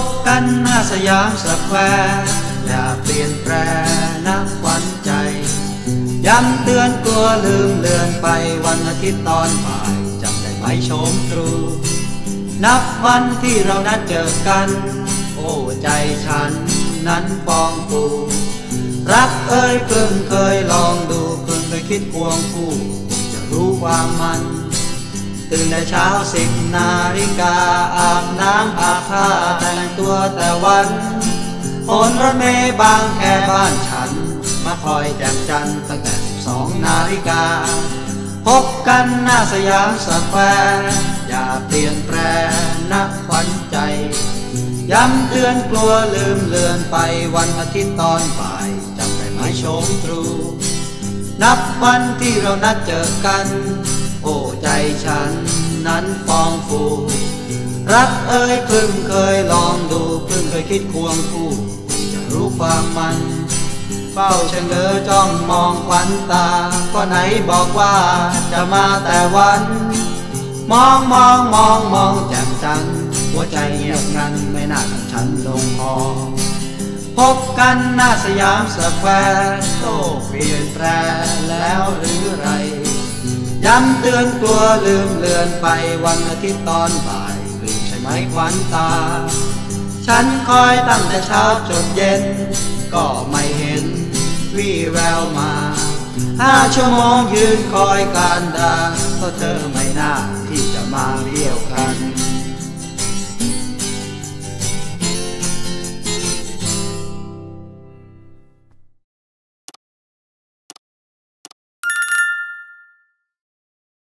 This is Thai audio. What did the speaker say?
บกันหน้าสยามสแควร์อย่าเปลี่ยนแปลนักวัญใจ ย้ำเตือนกลัวลืมเลือนไปวันอาทิตย์ตอนบ่ายจำได้ไหมโชมตรู นับวันที่เรานัดเจอกัน โอ้ใจฉันนั้นปองปูรักเอ้ยเพิ่งเคยลองดูเพิ่งเคยคิดควงคู่จะรู้ความมัน ตื่นแต่เช้าสิบนาฬิกา น้ำอาบผ้าแต่งตัวแต่วันผลรถเมย์บางแค่บ้านฉัน มาคอยแจมจันตั้งแต่สองนาฬิกา พบกันหน้าสยามสแควร์อย่าเปลี่ยนแปลนักขวัญใจ ย้ำเตือนกลัวลืมเลือนไปวันอาทิตย์ตอนบ่ายจำได้ไหมชมตรู นับวันที่เรานัดเจอกัน โอ้ใจฉันนั้นฟองฟู รักเอ้ยเพิ่งเคยลองดูเพิ่งเคยคิดควงคู่จะรู้ความมันเฝ้าเชงเอจ้องมองควันตา ก็ไหนบอกว่าจะมาแต่วัน มองมองมองมองแจ่มจันหัวใจเงียบงันไม่น่าทำฉันลงคอพบกันหน้าสยามสแควร์โลกเปลี่ยนแปลแล้วหรือไร ย้ำเตือนกลัวลืมเลือนไปวันอาทิตย์ตอนบ่าย ไม่หมควันตา ฉันคอยตั้งแต่เช้าจนเย็น ก็ไม่เห็นวี่แววมาห้าชั่วโมงยืนคอยการดาเพราะเธอไม่น่าที่จะมาเรียวก